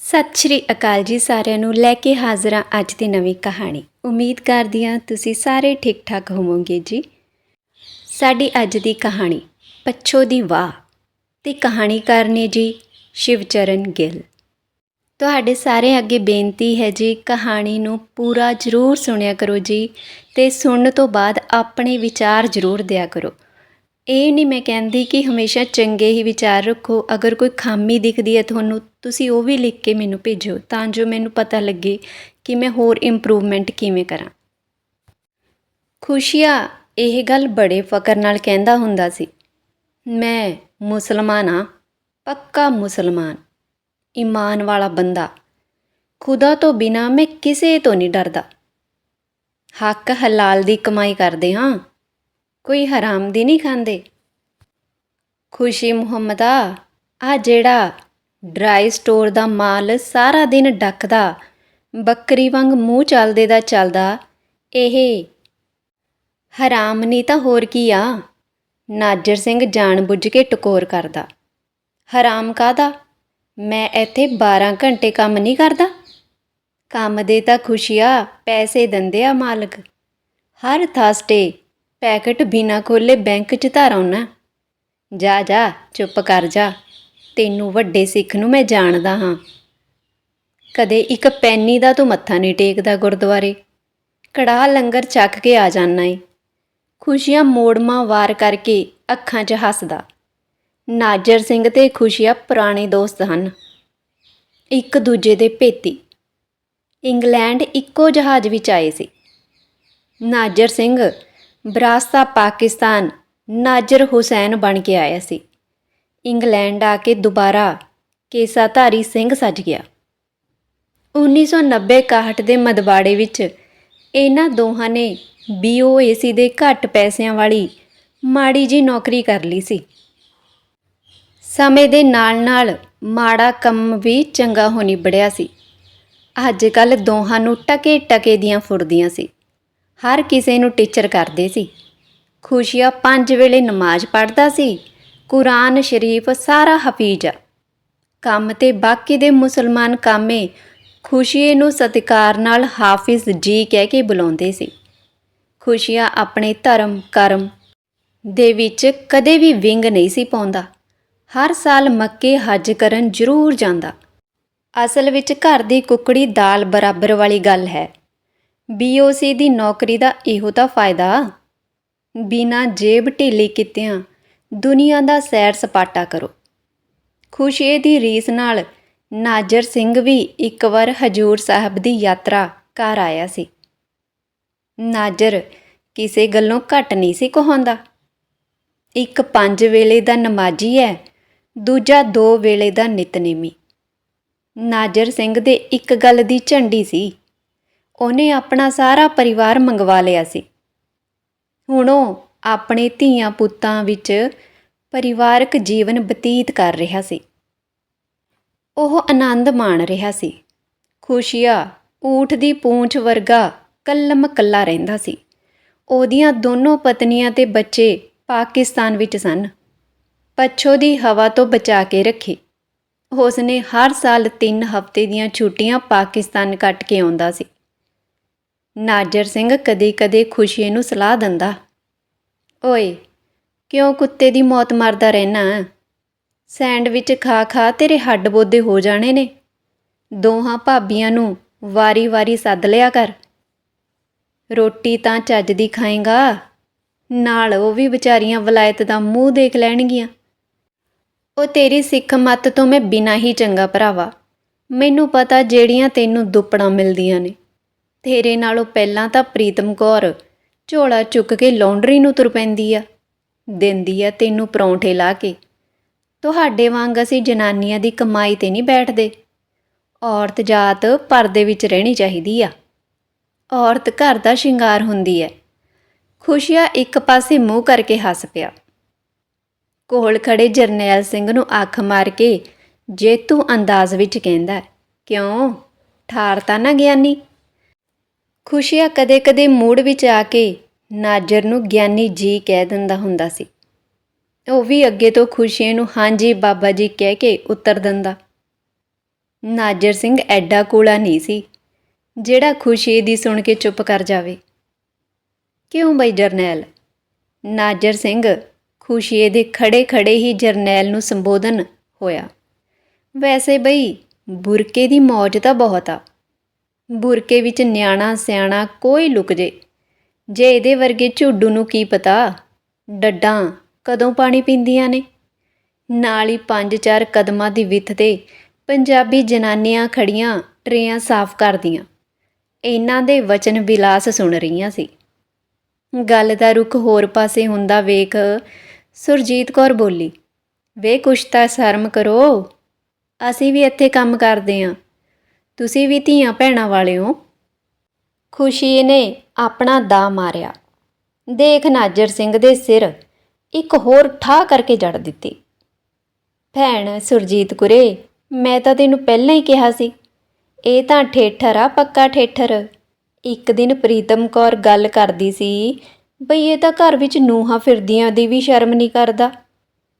ਸਤਿ ਸ਼੍ਰੀ ਅਕਾਲ ਜੀ ਸਾਰਿਆਂ ਨੂੰ, ਲੈ ਕੇ ਹਾਜ਼ਰ ਹਾਂ ਅੱਜ ਦੀ ਨਵੀਂ ਕਹਾਣੀ। ਉਮੀਦ ਕਰਦੀ ਹਾਂ ਤੁਸੀਂ ਸਾਰੇ ਠੀਕ ਠਾਕ ਹੋਵੋਗੇ ਜੀ। ਸਾਡੀ ਅੱਜ ਦੀ ਕਹਾਣੀ, ਪੱਛੋ ਦੀ ਵਾਹ ਤੇ ਕਹਾਣੀਕਾਰ ਨੇ ਜੀ, ਸ਼ਿਵਚਰਨ ਗਿੱਲ। ਤੁਹਾਡੇ ਸਾਰੇ ਅੱਗੇ ਬੇਨਤੀ ਹੈ ਜੀ, ਕਹਾਣੀ ਨੂੰ ਪੂਰਾ ਜ਼ਰੂਰ ਸੁਣਿਆ ਕਰੋ ਜੀ ਤੇ ਸੁਣਨ ਤੋਂ ਬਾਅਦ ਆਪਣੇ ਵਿਚਾਰ ਜ਼ਰੂਰ ਦਿਆ ਕਰੋ। ਇਹ ਨਹੀਂ ਮੈਂ ਕਹਿੰਦੀ ਕਿ ਹਮੇਸ਼ਾ ਚੰਗੇ ਹੀ ਵਿਚਾਰ ਰੱਖੋ। ਅਗਰ ਕੋਈ ਖਾਮੀ ਦਿਖਦੀ ਹੈ ਤੁਹਾਨੂੰ, ਤੁਸੀਂ ਉਹ ਵੀ ਲਿਖ ਕੇ ਮੈਨੂੰ ਭੇਜੋ ਤਾਂ ਜੋ ਮੈਨੂੰ ਪਤਾ ਲੱਗੇ ਕਿ ਮੈਂ ਹੋਰ ਇੰਪਰੂਵਮੈਂਟ ਕਿਵੇਂ ਕਰਾਂ। ਖੁਸ਼ੀਆ, ਇਹ ਗੱਲ ਬੜੇ ਫਕਰ ਨਾਲ ਕਹਿੰਦਾ ਹੁੰਦਾ ਸੀ। ਮੈਂ ਮੁਸਲਮਾਨ ਹਾਂ, ਪੱਕਾ ਮੁਸਲਮਾਨ, ਈਮਾਨ ਵਾਲਾ ਬੰਦਾ। ਖੁਦਾ ਤੋਂ ਬਿਨਾ ਮੈਂ ਕਿਸੇ ਤੋਂ ਨਹੀਂ ਡਰਦਾ। ਹੱਕ ਹਲਾਲ ਦੀ ਕਮਾਈ ਕਰਦੇ ਹਾਂ। ਕੋਈ ਹਰਾਮ ਦੀ ਨਹੀਂ ਖਾਂਦੇ। ਖੁਸ਼ੀ ਮੁਹੰਮਦਾ, ਆ ਜਿਹੜਾ ਡਰਾਈ ਸਟੋਰ ਦਾ ਮਾਲ ਸਾਰਾ ਦਿਨ ਡੱਕਦਾ, ਬੱਕਰੀ ਵਾਂਗ ਮੂੰਹ ਚੱਲਦੇ ਦਾ ਚੱਲਦਾ, ਇਹ ਹਰਾਮ ਨਹੀਂ ਤਾਂ ਹੋਰ ਕੀ ਆ? ਨਾਜਰ ਸਿੰਘ ਜਾਣ ਬੁੱਝ ਕੇ ਟਕੋਰ ਕਰਦਾ। ਹਰਾਮ ਕਾਦਾ ਮੈਂ ਇੱਥੇ 12 ਘੰਟੇ ਕੰਮ ਨਹੀਂ ਕਰਦਾ। ਕੰਮ ਦੇ ਤਾਂ ਖੁਸ਼ੀਆ ਪੈਸੇ ਦਿੰਦੇ ਆ ਮਾਲਕ। ਹਰ ਥਰਸਡੇ ਪੈਕਟ ਬਿਨਾ ਖੋਲੇ ਬੈਂਕ 'ਚ ਧਾਰਾਉਣਾ ਜਾ ਜਾ, ਚੁੱਪ ਕਰ ਜਾ। ਤੈਨੂੰ ਵੱਡੇ ਸਿੱਖ ਨੂੰ ਮੈਂ ਜਾਣਦਾ ਹਾਂ। ਕਦੇ ਇੱਕ ਪੈਨੀ ਦਾ ਤੂੰ ਮੱਥਾ ਨਹੀਂ ਟੇਕਦਾ ਗੁਰਦੁਆਰੇ। ਕੜਾਹ ਲੰਗਰ ਚੱਕ ਕੇ ਆ ਜਾਣਾ ਏ। ਖੁਸ਼ੀਆਂ ਮੋੜਮਾ ਵਾਰ ਕਰਕੇ ਅੱਖਾਂ 'ਚ ਹੱਸਦਾ। ਨਾਜਰ ਸਿੰਘ ਤੇ ਖੁਸ਼ੀਆਂ ਪੁਰਾਣੇ ਦੋਸਤ ਹਨ। ਇੱਕ ਦੂਜੇ ਦੇ ਭੇਤੀ ਇੰਗਲੈਂਡ ਇੱਕੋ ਜਹਾਜ਼ ਵਿੱਚ ਆਏ ਸੀ। ਨਾਜਰ ਸਿੰਘ ਬਰਾਸਤਾ ਪਾਕਿਸਤਾਨ ਨਾਜਰ ਹੁਸੈਨ ਬਣ ਕੇ ਆਇਆ ਸੀ। ਇੰਗਲੈਂਡ ਆ ਕੇ ਦੁਬਾਰਾ ਕੇਸਾਧਾਰੀ ਸਿੰਘ ਸੱਜ ਗਿਆ। 1990-61 ਦੇ ਮਦਵਾੜੇ ਵਿੱਚ ਇਹਨਾਂ ਦੋਹਾਂ ਨੇ BOAC ਦੇ ਘੱਟ ਪੈਸਿਆਂ ਵਾਲੀ ਮਾੜੀ ਜੀ ਨੌਕਰੀ ਕਰ ਲਈ ਸੀ। ਸਮੇਂ ਦੇ ਨਾਲ-ਨਾਲ ਮਾੜਾ ਕੰਮ ਵੀ ਚੰਗਾ ਹੋ ਨਿਬੜਿਆ ਸੀ। ਅੱਜ ਕੱਲ ਦੋਹਾਂ ਨੂੰ ਟਕੇ ਟਕੇ ਦੀਆਂ ਫੁਰਦੀਆਂ ਸੀ। ਹਰ ਕਿਸੇ ਨੂੰ ਟੀਚਰ ਕਰਦੇ ਸੀ। ਖੁਸ਼ੀਆ ਪੰਜ ਵੇਲੇ ਨਮਾਜ਼ ਪੜ੍ਹਦਾ ਸੀ। ਕੁਰਾਨ ਸ਼ਰੀਫ ਸਾਰਾ ਹਫੀਜ਼ ਆ। ਕੰਮ ਤੇ ਬਾਕੀ ਦੇ ਮੁਸਲਮਾਨ ਕਾਮੇ ਖੁਸ਼ੀਏ ਨੂੰ ਸਤਿਕਾਰ ਨਾਲ ਹਾਫਿਜ਼ ਜੀ ਕਹਿ ਕੇ ਬੁਲਾਉਂਦੇ ਸੀ। ਖੁਸ਼ੀਆ ਆਪਣੇ ਧਰਮ, ਕਰਮ ਦੇ ਵਿੱਚ ਕਦੇ ਵੀ ਵਿੰਗ ਨਹੀਂ ਸੀ ਪਾਉਂਦਾ। ਹਰ ਸਾਲ ਮੱਕੇ ਹੱਜ ਕਰਨ ਜ਼ਰੂਰ ਜਾਂਦਾ। ਅਸਲ ਵਿੱਚ ਘਰ ਦੀ ਕੁੱਕੜੀ ਦਾਲ ਬਰਾਬਰ ਵਾਲੀ ਗੱਲ ਹੈ। ਬੀਓਸੀ ਦੀ ਨੌਕਰੀ ਦਾ ਇਹੋ ਤਾਂ ਫਾਇਦਾ। ਬਿਨਾ ਜੇਬ ਢਿੱਲੀ ਕੀਤਿਆਂ ਦੁਨੀਆ ਦਾ ਸੈਰ ਸਪਾਟਾ ਕਰੋ। ਖੁਸ਼ੀ ਦੀ ਰੀਸ ਨਾਲ ਨਾਜਰ ਸਿੰਘ ਵੀ ਇੱਕ ਵਾਰ ਹਜੂਰ ਸਾਹਿਬ ਦੀ ਯਾਤਰਾ ਘਰ ਆਇਆ ਸੀ। ਨਾਜਰ ਕਿਸੇ ਗੱਲੋਂ ਘੱਟ ਨਹੀਂ ਸੀ ਕਹਾਉਂਦਾ। ਇੱਕ ਪੰਜ ਵੇਲੇ ਦਾ ਨਮਾਜ਼ੀ ਹੈ, ਦੂਜਾ ਦੋ ਵੇਲੇ ਦਾ ਨਿਤਨੇਮੀ। ਨਾਜਰ ਸਿੰਘ ਦੇ ਇੱਕ ਗੱਲ ਦੀ ਝੰਡੀ ਸੀ। ਉਹਨੇ ਆਪਣਾ ਸਾਰਾ ਪਰਿਵਾਰ ਮੰਗਵਾ ਲਿਆ ਸੀ। ਹੁਣ ਉਹ ਆਪਣੇ ਧੀਆਂ ਪੁੱਤਾਂ ਵਿੱਚ ਪਰਿਵਾਰਕ ਜੀਵਨ ਬਤੀਤ ਕਰ ਰਿਹਾ ਸੀ। ਉਹ ਆਨੰਦ ਮਾਣ ਰਿਹਾ ਸੀ। ਖੁਸ਼ੀਆ, ਊਠ ਦੀ ਪੂੰਛ ਵਰਗਾ ਕੱਲਮ ਕੱਲਾ ਰਹਿੰਦਾ ਸੀ। ਉਹਦੀਆਂ ਦੋਨੋਂ ਪਤਨੀਆਂ ਤੇ ਬੱਚੇ ਪਾਕਿਸਤਾਨ ਵਿੱਚ ਸਨ। ਪੱਛੋ ਦੀ ਹਵਾ ਤੋਂ ਬਚਾ ਕੇ ਰੱਖੇ। ਉਸਨੇ ਹਰ ਸਾਲ 3 ਹਫ਼ਤੇ ਦੀਆਂ ਛੁੱਟੀਆਂ ਪਾਕਿਸਤਾਨ ਕੱਟ ਕੇ ਆਉਂਦਾ ਸੀ। ਨਾਜਰ ਸਿੰਘ ਕਦੇ-ਕਦੇ ਖੁਸ਼ੀ ਨੂੰ ਸਲਾਹ ਦਿੰਦਾ। ਓਏ, ਕਿਉਂ ਕੁੱਤੇ ਦੀ ਮੌਤ ਮਰਦਾ ਰਹਿਣਾ? ਸੈਂਡਵਿਚ ਖਾ ਖਾ ਤੇਰੇ ਹੱਡ ਬੋਦੇ ਹੋ ਜਾਣੇ ਨੇ। ਦੋਹਾਂ ਭਾਬੀਆਂ ਨੂੰ ਵਾਰੀ-ਵਾਰੀ ਸੱਦ ਲਿਆ ਕਰ। ਰੋਟੀ ਤਾਂ ਚੱਜ ਦੀ ਖਾਏਗਾ। ਨਾਲ ਉਹ ਵੀ ਵਿਚਾਰੀਆਂ ਵਲਾਇਤ ਦਾ ਮੂੰਹ ਦੇਖ ਲੈਣਗੀਆਂ। ਉਹ ਤੇਰੀ ਸਿੱਖ ਮੱਤ ਤੋਂ ਮੈਂ ਬਿਨਾਂ ਹੀ ਚੰਗਾ ਭਰਾਵਾ। ਮੈਨੂੰ ਪਤਾ ਜਿਹੜੀਆਂ ਤੈਨੂੰ ਦੁੱਪੜਾਂ ਮਿਲਦੀਆਂ ਨੇ। ਤੇਰੇ ਨਾਲੋਂ ਪਹਿਲਾਂ ਤਾਂ ਪ੍ਰੀਤਮ ਕੌਰ ਝੋਲਾ ਚੁੱਕ ਕੇ ਲੌਂਡਰੀ ਨੂੰ ਤੁਰ ਪੈਂਦੀ ਆ। ਦਿੰਦੀ ਆ ਤੈਨੂੰ ਪਰੌਂਠੇ ਲਾ ਕੇ। ਤੁਹਾਡੇ ਵਾਂਗ ਅਸੀਂ ਜਨਾਨੀਆਂ ਦੀ ਕਮਾਈ ਤੇ ਨਹੀਂ ਬੈਠਦੇ। ਔਰਤ ਜਾਤ ਪਰਦੇ ਵਿੱਚ ਰਹਿਣੀ ਚਾਹੀਦੀ ਆ। ਔਰਤ ਘਰ ਦਾ ਸ਼ਿੰਗਾਰ ਹੁੰਦੀ ਹੈ ਖੁਸ਼ੀਆ ਇੱਕ ਪਾਸੇ ਮੂੰਹ ਕਰਕੇ ਹੱਸ ਪਿਆ। ਕੋਲ ਖੜੇ ਜਰਨੈਲ ਸਿੰਘ ਨੂੰ ਅੱਖ ਮਾਰ ਕੇ ਜੇਤੂ ਅੰਦਾਜ਼ ਵਿੱਚ ਕਹਿੰਦਾ, ਕਿਉਂ? ਠਾਰ ਤਾਂ ਨਾ ਗਿਆਨੀ? ਖੁਸ਼ੀਆ ਕਦੇ-ਕਦੇ ਮੂਡ ਵਿੱਚ ਆ ਕੇ ਨਾਜਰ ਨੂੰ ਗਿਆਨੀ ਜੀ ਕਹਿ ਦਿੰਦਾ ਹੁੰਦਾ ਸੀ। ਉਹ ਵੀ ਅੱਗੇ ਤੋਂ ਖੁਸ਼ੀਏ ਨੂੰ ਹਾਂਜੀ ਬਾਬਾ ਜੀ ਕਹਿ ਕੇ ਉੱਤਰ ਦਿੰਦਾ। ਨਾਜਰ ਸਿੰਘ ਐਡਾ ਕੋਲਾ ਨਹੀਂ ਸੀ, ਜਿਹੜਾ ਖੁਸ਼ੀ ਦੀ ਸੁਣ ਕੇ ਚੁੱਪ ਕਰ ਜਾਵੇ। ਕਿਉਂ ਬਈ ਜਰਨੈਲ? ਨਾਜਰ ਸਿੰਘ ਖੁਸ਼ੀਏ ਦੇ ਖੜੇ ਖੜੇ ਹੀ ਜਰਨੈਲ ਨੂੰ ਸੰਬੋਧਨ ਹੋਇਆ। ਵੈਸੇ ਬਈ ਬੁਰਕੇ ਦੀ ਮੌਜ ਤਾਂ ਬਹੁਤ ਆ। ਬੁਰਕੇ ਵਿੱਚ ਨਿਆਣਾ ਸਿਆਣਾ ਕੋਈ ਲੁਕ ਜੇ। ਜੇ ਇਹਦੇ ਵਰਗੇ ਝੁੱਡੂ ਨੂੰ ਕੀ ਪਤਾ? ਡੱਡਾਂ ਕਦੋਂ ਪਾਣੀ ਪੀਂਦੀਆਂ ਨੇ? ਨਾਲ ਹੀ ਪੰਜ ਚਾਰ ਕਦਮਾਂ ਦੀ ਵਿੱਥ ਤੇ ਪੰਜਾਬੀ ਜਨਾਨੀਆਂ ਖੜੀਆਂ ਟਰੇਆਂ ਸਾਫ਼ ਕਰਦੀਆਂ। ਇਹਨਾਂ ਦੇ ਵਚਨ ਵਿਲਾਸ ਸੁਣ ਰਹੀਆਂ ਸੀ। ਗੱਲ ਦਾ ਰੁਖ ਹੋਰ ਪਾਸੇ ਹੁੰਦਾ ਵੇਖ ਸੁਰਜੀਤ ਕੌਰ ਬੋਲੀ, ਵੇ ਕੁਛ ਤਾਂ ਸ਼ਰਮ ਕਰੋ। ਅਸੀਂ ਵੀ ਇੱਥੇ ਕੰਮ ਕਰਦੇ ਆਂ। ਤੁਸੀਂ ਵੀ ਧੀਆਂ ਭੈਣਾਂ ਵਾਲੇ ਹੋ। ਖੁਸ਼ੀ ਨੇ ਆਪਣਾ ਦਾ ਮਾਰਿਆ। ਦੇਖ ਨਾਜਰ ਸਿੰਘ ਦੇ ਸਿਰ ਇੱਕ ਹੋਰ ਠਾ ਕਰਕੇ ਜੜ ਦਿੱਤੀ। ਭੈਣ ਸੁਰਜੀਤ ਕੁਰੇ, ਮੈਂ ਤਾਂ ਤੈਨੂੰ ਪਹਿਲਾਂ ਹੀ ਕਿਹਾ ਸੀ, ਇਹ ਤਾਂ ਠੇਠਰ ਆ, ਪੱਕਾ ਠੇਠਰ। ਇੱਕ ਦਿਨ ਪ੍ਰੀਤਮ ਕੌਰ ਗੱਲ ਕਰਦੀ ਸੀ ਬਈ ਇਹ ਤਾਂ ਘਰ ਵਿੱਚ ਨੂਹਾਂ ਫਿਰਦੀਆਂ ਦੀ ਵੀ ਸ਼ਰਮ ਨਹੀਂ ਕਰਦਾ।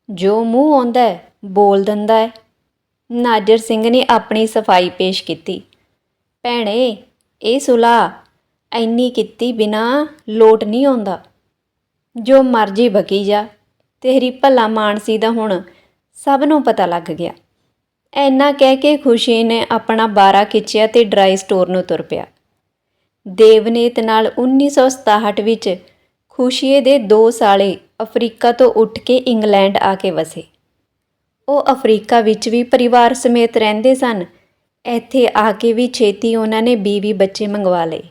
ਜੋ ਮੂੰਹ ਆਉਂਦਾ ਬੋਲ ਦਿੰਦਾ ਹੈ। ਨਾਜਰ ਸਿੰਘ ਨੇ ਆਪਣੀ ਸਫ਼ਾਈ ਪੇਸ਼ ਕੀਤੀ। ਭੈਣੇ, ਇਹ ਸੁਲਾ ਐਨੀ ਕੀਤੀ ਬਿਨਾ ਲੋਟ ਨਹੀਂ ਆਉਂਦਾ। ਜੋ ਮਰਜ਼ੀ ਬਕੀ ਜਾ, ਤੇਰੀ ਭਲਾ ਮਾਨਸੀ ਦਾ ਹੁਣ ਸਭ ਨੂੰ ਪਤਾ ਲੱਗ ਗਿਆ। ਐਨਾ ਕਹਿ ਕੇ ਖੁਸ਼ੀ ਨੇ ਆਪਣਾ ਬਾਰਾ ਖਿੱਚਿਆ ਤੇ ਡਰਾਈ ਸਟੋਰ ਨੂੰ ਤੁਰ ਪਿਆ। ਦੇਵਨੀਤ ਨਾਲ 1967 ਵਿੱਚ ਖੁਸ਼ੀਏ ਦੇ ਦੋ ਸਾਲੇ ਅਫਰੀਕਾ ਤੋਂ ਉੱਠ ਕੇ ਇੰਗਲੈਂਡ ਆ ਕੇ ਵਸੇ। ਉਹ ਅਫਰੀਕਾ ਵਿੱਚ ਵੀ ਪਰਿਵਾਰ ਸਮੇਤ ਰਹਿੰਦੇ ਸਨ। ਇੱਥੇ ਆ ਕੇ ਵੀ ਛੇਤੀ ਉਹਨਾਂ ਨੇ ਬੀਵੀ ਬੱਚੇ ਮੰਗਵਾ ਲਏ।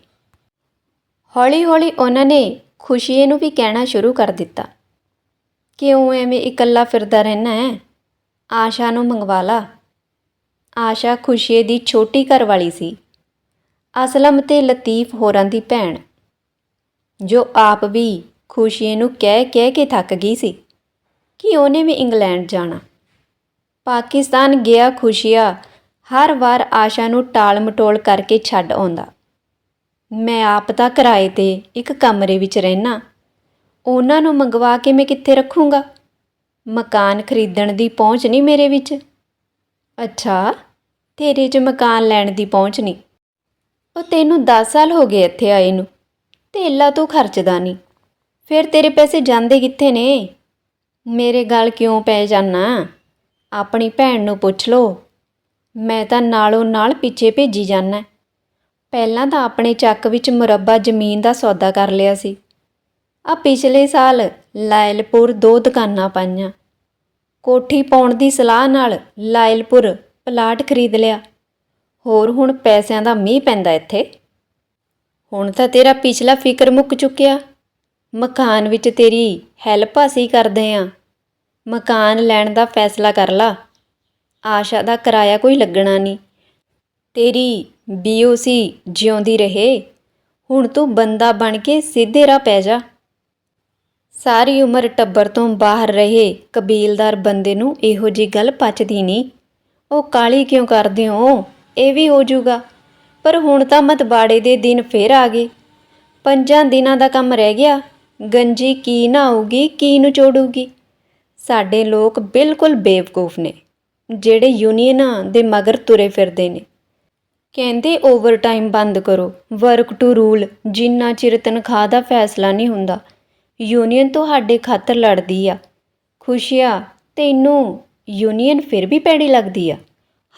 ਹੌਲੀ-ਹੌਲੀ ਉਹਨਾਂ ਨੇ ਖੁਸ਼ੀਏ ਨੂੰ ਵੀ ਕਹਿਣਾ ਸ਼ੁਰੂ ਕਰ ਦਿੱਤਾ। ਕਿਉਂ ਐਵੇਂ ਇਕੱਲਾ ਫਿਰਦਾ ਰਹਿਣਾ ਹੈ ਆਸ਼ਾ ਨੂੰ ਮੰਗਵਾ ਲਾ। ਆਸ਼ਾ ਖੁਸ਼ੀਏ ਦੀ ਛੋਟੀ ਘਰ ਵਾਲੀ ਸੀ। ਅਸਲਮ ਤੇ ਲਤੀਫ ਹੋਰਾਂ ਦੀ ਭੈਣ, ਜੋ ਆਪ ਵੀ ਖੁਸ਼ੀਏ ਨੂੰ ਕਹਿ ਕਹਿ ਕੇ ਥੱਕ ਗਈ ਸੀ ਕਿ ਉਹਨੇ ਵੀ ਇੰਗਲੈਂਡ ਜਾਣਾ। ਪਾਕਿਸਤਾਨ ਗਿਆ ਖੁਸ਼ੀਆ। ਹਰ ਵਾਰ ਆਸ਼ਾ ਨੂੰ ਟਾਲ ਮਟੋਲ ਕਰਕੇ ਛੱਡ ਆਉਂਦਾ। ਮੈਂ ਆਪ ਤਾਂ ਕਿਰਾਏ ਤੇ ਇੱਕ ਕਮਰੇ ਵਿੱਚ ਰਹਿਣਾ ਉਹਨਾਂ ਨੂੰ ਮੰਗਵਾ ਕੇ ਮੈਂ ਕਿੱਥੇ ਰੱਖੂੰਗਾ? ਮਕਾਨ ਖਰੀਦਣ ਦੀ ਪਹੁੰਚ ਨਹੀਂ ਮੇਰੇ ਵਿੱਚ। ਅੱਛਾ, ਤੇਰੇ 'ਚ ਮਕਾਨ ਲੈਣ ਦੀ ਪਹੁੰਚ ਨਹੀਂ। ਉਹ ਤੈਨੂੰ 10 ਸਾਲ ਹੋ ਗਏ ਇੱਥੇ ਆਏ ਨੂੰ। ਧੇਲਾ ਤੂੰ ਖਰਚਦਾ ਨਹੀਂ। ਫਿਰ ਤੇਰੇ ਪੈਸੇ ਜਾਂਦੇ ਕਿੱਥੇ ਨੇ? ਮੇਰੇ ਗੱਲ ਕਿਉਂ ਪੈ ਜਾਣਾ ਆਪਣੀ ਭੈਣ ਨੂੰ ਪੁੱਛ ਲੋ ਮੈਂ ਤਾਂ ਨਾਲੋਂ ਨਾਲ ਪਿੱਛੇ ਭੇਜੀ ਜਾਂਦਾ ਪਹਿਲਾਂ ਤਾਂ ਆਪਣੇ ਚੱਕ ਵਿੱਚ ਮੁਰੱਬਾ ਜ਼ਮੀਨ ਦਾ ਸੌਦਾ ਕਰ ਲਿਆ ਸੀ। ਆ ਪਿਛਲੇ ਸਾਲ ਲਾਇਲਪੁਰ ਦੋ ਦੁਕਾਨਾਂ ਪਾਈਆਂ। ਕੋਠੀ ਪਾਉਣ ਦੀ ਸਲਾਹ ਨਾਲ ਲਾਇਲਪੁਰ ਪਲਾਟ ਖਰੀਦ ਲਿਆ। ਹੋਰ ਹੁਣ ਪੈਸਿਆਂ ਦਾ ਮੀਂਹ ਪੈਂਦਾ ਇੱਥੇ। ਹੁਣ ਤਾਂ ਤੇਰਾ ਪਿਛਲਾ ਫਿਕਰ ਮੁੱਕ ਚੁੱਕਿਆ। ਮਕਾਨ ਵਿੱਚ ਤੇਰੀ ਹੈਲਪ ਅਸੀਂ ਕਰਦੇ ਆਂ। ਮਕਾਨ ਲੈਣ ਦਾ ਫੈਸਲਾ ਕਰ ਲਾ। ਆਸ਼ਾ ਦਾ ਕਿਰਾਇਆ ਕੋਈ ਲੱਗਣਾ ਨਹੀਂ। ਤੇਰੀ ਬੀਓਸੀ ਜਿਉਂਦੀ ਰਹੇ। ਹੁਣ ਤੂੰ ਬੰਦਾ ਬਣ ਕੇ ਸਿੱਧੇ ਰਾਹ ਪੈ ਜਾ। ਸਾਰੀ ਉਮਰ ਟੱਬਰ ਤੋਂ ਬਾਹਰ ਰਹੇ ਕਬੀਲਦਾਰ ਬੰਦੇ ਨੂੰ ਇਹੋ ਜੀ ਗੱਲ ਪਚਦੀ ਨਹੀਂ। ਉਹ ਕਾਲੀ ਕਿਉਂ ਕਰਦੇ ਹੋ? ਇਹ ਵੀ ਹੋ ਜਾਊਗਾ। ਪਰ ਹੁਣ ਤਾਂ ਮਤਬਾੜੇ ਦੇ ਦਿਨ ਫੇਰ ਆ ਗਏ। ਪੰਜਾਂ ਦਿਨਾਂ ਦਾ ਕੰਮ ਰਹਿ ਗਿਆ। ਗੰਜੀ ਕੀ ਨਾ ਆਊਗੀ ਕੀ ਨੂੰ ਚੋੜੂਗੀ। ਸਾਡੇ ਲੋਕ ਬਿਲਕੁਲ ਬੇਵਕੂਫ ਨੇ, ਜਿਹੜੇ ਯੂਨੀਅਨਾਂ ਦੇ ਮਗਰ ਤੁਰੇ ਫਿਰਦੇ ਨੇ। ਕਹਿੰਦੇ ਓਵਰਟਾਈਮ ਬੰਦ ਕਰੋ, ਵਰਕ ਟੂ ਰੂਲ, ਜਿੰਨਾ ਚਿਰ ਤਨਖਾਹ ਦਾ ਫੈਸਲਾ ਨਹੀਂ ਹੁੰਦਾ। ਯੂਨੀਅਨ ਤੁਹਾਡੇ ਖਾਤਰ ਲੜਦੀ ਆ। ਖੁਸ਼ੀਆ ਤੈਨੂੰ ਯੂਨੀਅਨ ਫਿਰ ਵੀ ਪੈੜੀ ਲੱਗਦੀ ਆ?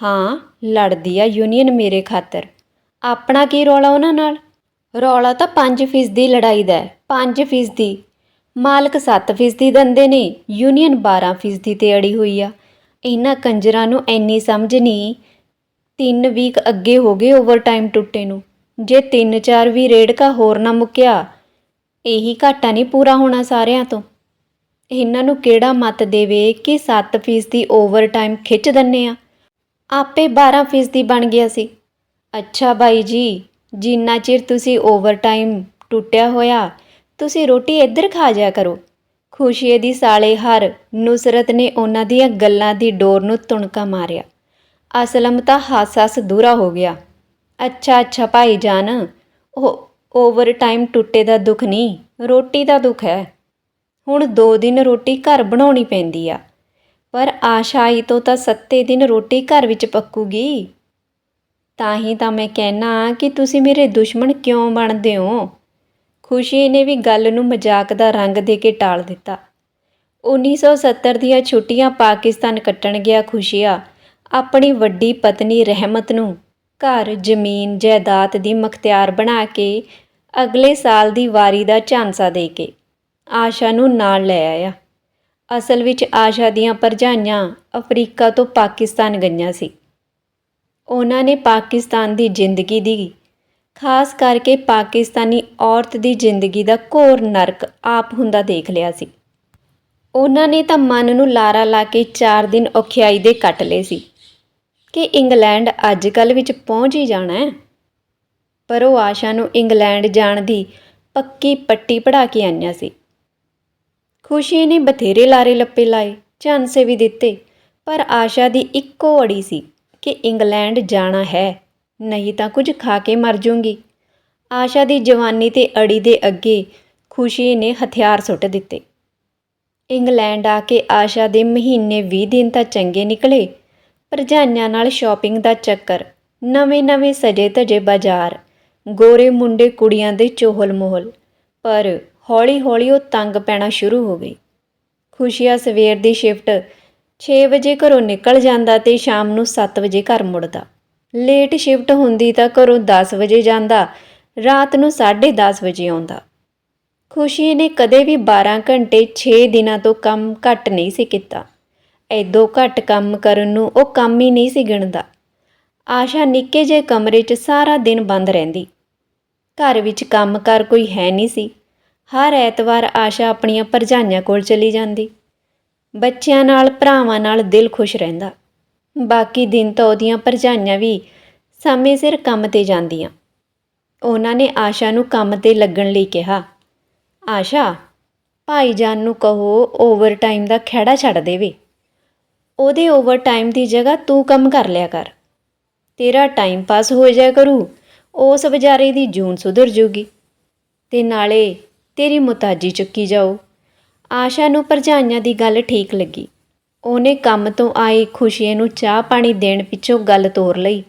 ਹਾਂ, ਲੜਦੀ ਆ ਯੂਨੀਅਨ ਮੇਰੇ ਖਾਤਰ। ਆਪਣਾ ਕੀ ਰੌਲਾ ਉਹਨਾਂ ਨਾਲ? ਰੌਲਾ ਤਾਂ 5% ਦੀ ਲੜਾਈ ਦਾ ਹੈ 5% ਮਾਲਕ 7% ਦੀ ਦੰਦੇ ਨੇ, ਯੂਨੀਅਨ 12% ਤੇ ਅੜੀ ਹੋਈ ਆ। ਇਹਨਾਂ ਕੰਜਰਾਂ ਨੂੰ ਐਨੀ ਸਮਝ ਨਹੀਂ, ਤਿੰਨ ਵੀਕ ਅੱਗੇ ਹੋ ਗਏ ਓਵਰਟਾਈਮ ਟੁੱਟੇ ਨੂੰ। ਜੇ ਤਿੰਨ ਚਾਰ ਵੀ ਰੇੜਕਾ ਹੋਰ ਨਾ ਮੁੱਕਿਆ, ਇਹੀ ਘਾਟਾ ਨਹੀਂ ਪੂਰਾ ਹੋਣਾ ਸਾਰਿਆਂ ਤੋਂ। ਇਹਨਾਂ ਨੂੰ ਕਿਹੜਾ ਮਤ ਦੇਵੇ ਕਿ 7% ਦੀ ਓਵਰਟਾਈਮ ਖਿੱਚ ਦੰਨੇ ਆ? ਆਪੇ 12% ਦੀ ਬਣ ਗਿਆ ਸੀ। ਅੱਛਾ ਬਾਈ ਜੀ, ਜਿੰਨਾ ਚਿਰ ਤੁਸੀਂ ਓਵਰਟਾਈਮ ਟੁੱਟਿਆ ਹੋਇਆ ਤੁਸੀਂ ਰੋਟੀ ਇੱਧਰ ਖਾ ਜਾਇਆ ਕਰੋ। ਖੁਸ਼ੀਏ ਦੀ ਸਾਲੇ ਹਰ ਨੁਸਰਤ ਨੇ ਉਹਨਾਂ ਦੀਆਂ ਗੱਲਾਂ ਦੀ ਡੋਰ ਨੂੰ ਤੁਣਕਾ ਮਾਰਿਆ। ਅਸਲਮ ਤਾਂ ਹਾਸ-ਹਾਸ ਦੂਰਾ ਹੋ ਗਿਆ। ਅੱਛਾ ਅੱਛਾ ਭਾਈ ਜਾਨ, ਉਹ ਓਵਰ ਟਾਈਮ ਟੁੱਟੇ ਦਾ ਦੁੱਖ ਨਹੀਂ, ਰੋਟੀ ਦਾ ਦੁੱਖ ਹੈ। ਹੁਣ 2 ਦਿਨ ਰੋਟੀ ਘਰ ਬਣਾਉਣੀ ਪੈਂਦੀ ਆ। ਪਰ ਆਸ਼ਾਈ ਤੋਂ ਤਾਂ ਸੱਤੇ ਦਿਨ ਰੋਟੀ ਘਰ ਵਿੱਚ ਪੱਕੂਗੀ। ਤਾਂ ਹੀ ਤਾਂ ਮੈਂ ਕਹਿਣਾ ਕਿ ਤੁਸੀਂ ਮੇਰੇ ਦੁਸ਼ਮਣ ਕਿਉਂ ਬਣਦੇ ਹੋ? ਖੁਸ਼ੀ ਨੇ ਵੀ ਗੱਲ ਨੂੰ ਮਜ਼ਾਕ ਦਾ ਰੰਗ ਦੇ ਕੇ ਟਾਲ ਦਿੱਤਾ। 1970 ਦੀਆਂ ਛੁੱਟੀਆਂ ਪਾਕਿਸਤਾਨ ਕੱਟਣ ਗਿਆ ਖੁਸ਼ੀਆ। ਆਪਣੀ ਵੱਡੀ ਪਤਨੀ ਰਹਿਮਤ ਨੂੰ ਘਰ, ਜ਼ਮੀਨ, ਜਾਇਦਾਦ ਦੀ ਮਖਤਿਆਰ ਬਣਾ ਕੇ ਅਗਲੇ ਸਾਲ ਦੀ ਵਾਰੀ ਦਾ ਝਾਂਸਾ ਦੇ ਕੇ ਆਸ਼ਾ ਨੂੰ ਨਾਲ ਲੈ ਆਇਆ। ਅਸਲ ਵਿੱਚ ਆਸ਼ਾ ਦੀਆਂ ਭਰਜਾਈਆਂ ਅਫਰੀਕਾ ਤੋਂ ਪਾਕਿਸਤਾਨ ਗਈਆਂ ਸੀ। ਉਹਨਾਂ ਨੇ ਪਾਕਿਸਤਾਨ ਦੀ ਜ਼ਿੰਦਗੀ ਦੀ ਖਾਸ ਕਰਕੇ ਪਾਕਿਸਤਾਨੀ ਔਰਤ ਦੀ ਜ਼ਿੰਦਗੀ ਦਾ ਘੋਰ ਨਰਕ ਆਪ ਹੁੰਦਾ ਦੇਖ ਲਿਆ ਸੀ। ਉਹਨਾਂ ਨੇ ਤਾਂ ਮਨ ਨੂੰ ਲਾਰਾ ਲਾ ਕੇ 4 ਦਿਨ ਔਖਿਆਈ ਦੇ ਕੱਟ ਲਏ ਸੀ ਕਿ ਇੰਗਲੈਂਡ ਅੱਜ ਕੱਲ੍ਹ ਵਿੱਚ ਪਹੁੰਚ ਹੀ ਜਾਣਾ ਹੈ। ਪਰ ਉਹ ਆਸ਼ਾ ਨੂੰ ਇੰਗਲੈਂਡ ਜਾਣ ਦੀ ਪੱਕੀ ਪੱਟੀ ਪੜਾ ਕੇ ਆਈਆਂ ਸੀ। ਖੁਸ਼ੀ ਨੇ ਬਥੇਰੇ ਲਾਰੇ ਲੱਪੇ ਲਾਏ, ਝਾਂਸੇ ਵੀ ਦਿੱਤੇ, ਪਰ ਆਸ਼ਾ ਦੀ ਇੱਕੋ ਅੜੀ ਸੀ ਕਿ ਇੰਗਲੈਂਡ ਜਾਣਾ ਹੈ। ਨਹੀਂ ਤਾਂ ਕੁਝ ਖਾ ਕੇ ਮਰ ਜੂੰਗੀ। ਆਸ਼ਾ ਦੀ ਜਵਾਨੀ ਤੇ ਅੜੀ ਦੇ ਅੱਗੇ ਖੁਸ਼ੀ ਨੇ ਹਥਿਆਰ ਸੁੱਟ ਦਿੱਤੇ। ਇੰਗਲੈਂਡ ਆ ਕੇ ਆਸ਼ਾ ਦੇ ਮਹੀਨੇ 20 ਦਿਨ ਤਾਂ ਚੰਗੇ ਨਿਕਲੇ, ਭਰਜਾਈਆਂ ਨਾਲ ਸ਼ਾਪਿੰਗ ਦਾ ਚੱਕਰ ਨਵੇਂ-ਨਵੇਂ ਸਜੇ ਧਜੇ ਬਾਜ਼ਾਰ, ਗੋਰੇ ਮੁੰਡੇ ਕੁੜੀਆਂ ਦੇ ਚੋਹਲ ਮੋਹਲ, ਪਰ ਹੌਲੀ-ਹੌਲੀ ਉਹ ਤੰਗ ਪੈਣਾ ਸ਼ੁਰੂ ਹੋ ਗਈ। ਖੁਸ਼ੀਆ ਸਵੇਰ ਦੀ ਸ਼ਿਫਟ 6 ਵਜੇ ਘਰੋਂ ਨਿਕਲ ਜਾਂਦਾ ਤੇ ਸ਼ਾਮ ਨੂੰ 7 ਵਜੇ ਘਰ ਮੁੜਦਾ। ਲੇਟ ਸ਼ਿਫਟ ਹੁੰਦੀ ਤਾਂ ਘਰੋਂ 10 ਵਜੇ ਜਾਂਦਾ, ਰਾਤ ਨੂੰ 10:30 ਵਜੇ ਆਉਂਦਾ। ਖੁਸ਼ੀ ਨੇ ਕਦੇ ਵੀ 12 ਘੰਟੇ 6 ਦਿਨਾਂ ਤੋਂ ਕੰਮ ਘੱਟ ਨਹੀਂ ਸੀ ਕੀਤਾ। ਐਦੋਂ ਘੱਟ ਕੰਮ ਕਰਨ ਨੂੰ ਉਹ ਕੰਮ ਹੀ ਨਹੀਂ ਸੀ ਗਿਣਦਾ। ਆਸ਼ਾ ਨਿੱਕੇ ਜਿਹੇ ਕਮਰੇ 'ਚ ਸਾਰਾ ਦਿਨ ਬੰਦ ਰਹਿੰਦੀ। ਘਰ ਵਿੱਚ ਕੰਮ ਕਰ ਕੋਈ ਹੈ ਨਹੀਂ ਸੀ। ਹਰ ਐਤਵਾਰ ਆਸ਼ਾ ਆਪਣੀਆਂ ਭਰਜਾਈਆਂ ਕੋਲ ਚਲੀ ਜਾਂਦੀ। ਬੱਚਿਆਂ ਨਾਲ, ਭਰਾਵਾਂ ਨਾਲ ਦਿਲ ਖੁਸ਼ ਰਹਿੰਦਾ। ਬਾਕੀ ਦਿਨ ਤਾਂ ਉਹਦੀਆਂ ਭਰਜਾਈਆਂ ਵੀ ਸਮੇਂ ਸਿਰ ਕੰਮ ਤੇ ਜਾਂਦੀਆਂ। ਉਹਨਾਂ ਨੇ ਆਸ਼ਾ ਨੂੰ ਕੰਮ ਤੇ ਲੱਗਣ ਲਈ ਕਿਹਾ। ਆਸ਼ਾ, ਭਾਈਜਾਨ ਨੂੰ ਕਹੋ ਓਵਰਟਾਈਮ ਦਾ ਖਹਿੜਾ ਛੱਡ ਦੇਵੇ। ਉਹਦੇ ਓਵਰਟਾਈਮ ਦੀ ਜਗ੍ਹਾ ਤੂੰ ਕੰਮ ਕਰ ਲਿਆ ਕਰ। ਤੇਰਾ ਟਾਈਮ ਪਾਸ ਹੋ ਜਾਇਆ ਕਰੂ, ਉਸ ਵਿਚਾਰੇ ਦੀ ਜੂਨ ਸੁਧਰ ਜੂਗੀ। ਤੇ ਨਾਲੇ ਤੇਰੀ ਮੁਤਾਜੀ ਚੁੱਕੀ ਜਾਓ। ਆਸ਼ਾ ਨੂੰ ਭਰਜਾਈਆਂ ਦੀ ਗੱਲ ਠੀਕ ਲੱਗੀ। ਉਹਨੇ ਕੰਮ ਤੋਂ ਆਈ ਖੁਸ਼ੀਏ ਨੂੰ ਚਾਹ ਪਾਣੀ ਦੇਣ ਪਿੱਛੋਂ ਗੱਲ ਤੋਰ ਲਈ।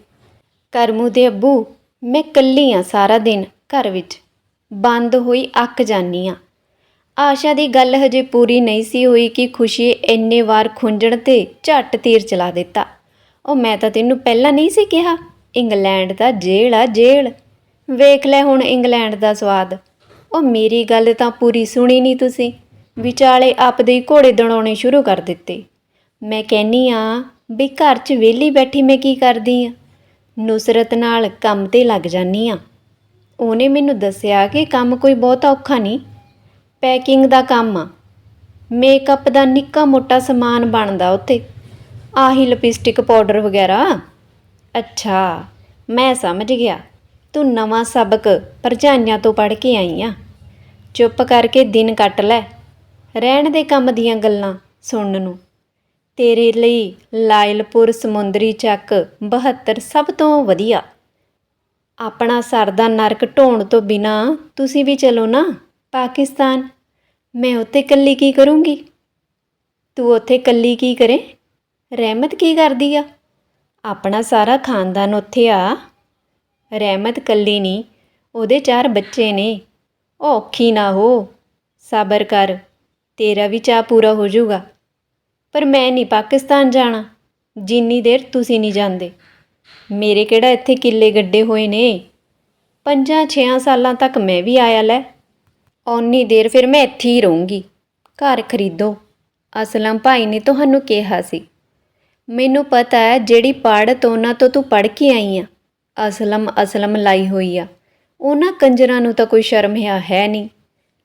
ਕਰਮੂ ਦੇ ਅੱਬੂ, ਮੈਂ ਕੱਲੀ ਆ ਸਾਰਾ ਦਿਨ ਘਰ ਵਿੱਚ। ਬੰਦ ਹੋਈ ਅੱਕ ਜਾਨੀ ਆ। ਆਸ਼ਾ ਦੀ ਗੱਲ ਹਜੇ ਪੂਰੀ ਨਹੀਂ ਸੀ ਹੋਈ ਕਿ ਖੁਸ਼ੀ ਇੰਨੇ ਵਾਰ ਖੁੰਝਣ ਤੇ ਝੱਟ ਤੀਰ ਚਲਾ ਦਿੱਤਾ। ਉਹ, ਮੈਂ ਤਾਂ ਤੈਨੂੰ ਪਹਿਲਾਂ ਨਹੀਂ ਸੀ ਕਿਹਾ, ਇੰਗਲੈਂਡ ਦਾ ਜੇਲ੍ਹ ਆ ਜੇਲ੍ਹ। ਵੇਖ ਲੈ ਹੁਣ ਇੰਗਲੈਂਡ ਦਾ ਸਵਾਦ। ਉਹ, ਮੇਰੀ ਗੱਲ ਤਾਂ ਪੂਰੀ ਸੁਣੀ ਨਹੀਂ ਤੁਸੀਂ। ਵਿਚਾਲੇ ਆਪਦੇ ਹੀ ਘੋੜੇ ਦਣਾਉਣੇ ਸ਼ੁਰੂ ਕਰ ਦਿੱਤੇ। ਮੈਂ ਕਹਿੰਨੀ ਆ ਵੀ ਘਰ 'ਚ ਵਿਹਲੀ ਬੈਠੀ ਮੈਂ ਕੀ ਕਰਦੀ ਆ? ਨੁਸਰਤ ਨਾਲ ਕੰਮ ਤੇ ਲੱਗ ਜਾਨੀ ਆ। ਉਹਨੇ ਮੈਨੂੰ ਦੱਸਿਆ ਕਿ ਕੰਮ ਕੋਈ ਬਹੁਤ ਔਖਾ ਨਹੀਂ, ਪੈਕਿੰਗ ਦਾ ਕੰਮ ਆ। ਮੇਕਅਪ ਦਾ ਨਿੱਕਾ ਮੋਟਾ ਸਮਾਨ ਬਣਦਾ ਉੱਥੇ। ਆਹੀ ਲਿਪਸਟਿਕ ਪਾਊਡਰ ਵਗੈਰਾ। ਅੱਛਾ, ਮੈਂ ਸਮਝ ਗਿਆ। ਤੂੰ ਨਵਾਂ ਸਬਕ ਭਰਜਾਈਆਂ ਤੋਂ ਪੜ੍ਹ ਕੇ ਆਈ ਆ। ਚੁੱਪ ਕਰਕੇ ਦਿਨ ਕੱਟ ਲੈ। ਰਹਿਣ ਦੇ ਕੰਮ ਦੀਆਂ ਗੱਲਾਂ ਸੁਣਨ ਨੂੰ। ਤੇਰੇ ਲਈ ਲਾਇਲਪੁਰ ਸਮੁੰਦਰੀ ਚੱਕ 72 ਸਭ ਤੋਂ ਵਧੀਆ। ਆਪਣਾ ਸਰਦਾ ਨਰਕ ਢੋਣ ਤੋਂ ਬਿਨਾ ਤੁਸੀਂ ਵੀ ਚਲੋ ਨਾ ਪਾਕਿਸਤਾਨ। ਮੈਂ ਉੱਥੇ ਇਕੱਲੀ ਕੀ ਕਰੂੰਗੀ? ਤੂੰ ਉੱਥੇ ਇਕੱਲੀ ਕੀ ਕਰੇ? ਰਹਿਮਤ ਕੀ ਕਰਦੀ ਆ? ਆਪਣਾ ਸਾਰਾ ਖਾਨਦਾਨ ਉੱਥੇ ਆ। ਰਹਿਮਤ ਇਕੱਲੀ ਨਹੀਂ, ਉਹਦੇ ਚਾਰ ਬੱਚੇ ਨੇ। ਉਹ ਔਖੀ ਨਾ ਹੋ। ਸਬਰ ਕਰ, ਤੇਰਾ ਵੀ ਚਾਹ ਪੂਰਾ ਹੋ ਜਾਊਗਾ। ਪਰ ਮੈਂ ਨਹੀਂ ਪਾਕਿਸਤਾਨ ਜਾਣਾ। ਜਿੰਨੀ ਦੇਰ ਤੁਸੀਂ ਨਹੀਂ ਜਾਂਦੇ। ਮੇਰੇ ਕਿਹੜਾ ਇੱਥੇ ਕਿੱਲੇ ਗੱਡੇ ਹੋਏ ਨੇ? ਪੰਜਾਂ ਛਿਆਂ ਸਾਲਾਂ ਤੱਕ ਮੈਂ ਵੀ ਆਇਆ ਲੈ। ਓਨੀ ਦੇਰ ਫਿਰ ਮੈਂ ਇੱਥੇ ਹੀ ਰਹੂੰਗੀ। ਘਰ ਖਰੀਦੋ। ਅਸਲਮ ਭਾਈ ਨੇ ਤੁਹਾਨੂੰ ਕਿਹਾ ਸੀ। ਮੈਨੂੰ ਪਤਾ ਹੈ ਜਿਹੜੀ ਪੜ੍ਹ ਉਹਨਾਂ ਤੋਂ ਤੂੰ ਪੜ੍ਹ ਕੇ ਆਈ ਆ। ਅਸਲਮ ਅਸਲਮ ਲਾਈ ਹੋਈ ਆ। ਉਹਨਾਂ ਕੰਜਰਾਂ ਨੂੰ ਤਾਂ ਕੋਈ ਸ਼ਰਮ ਹਿਆ ਹੈ ਨਹੀਂ।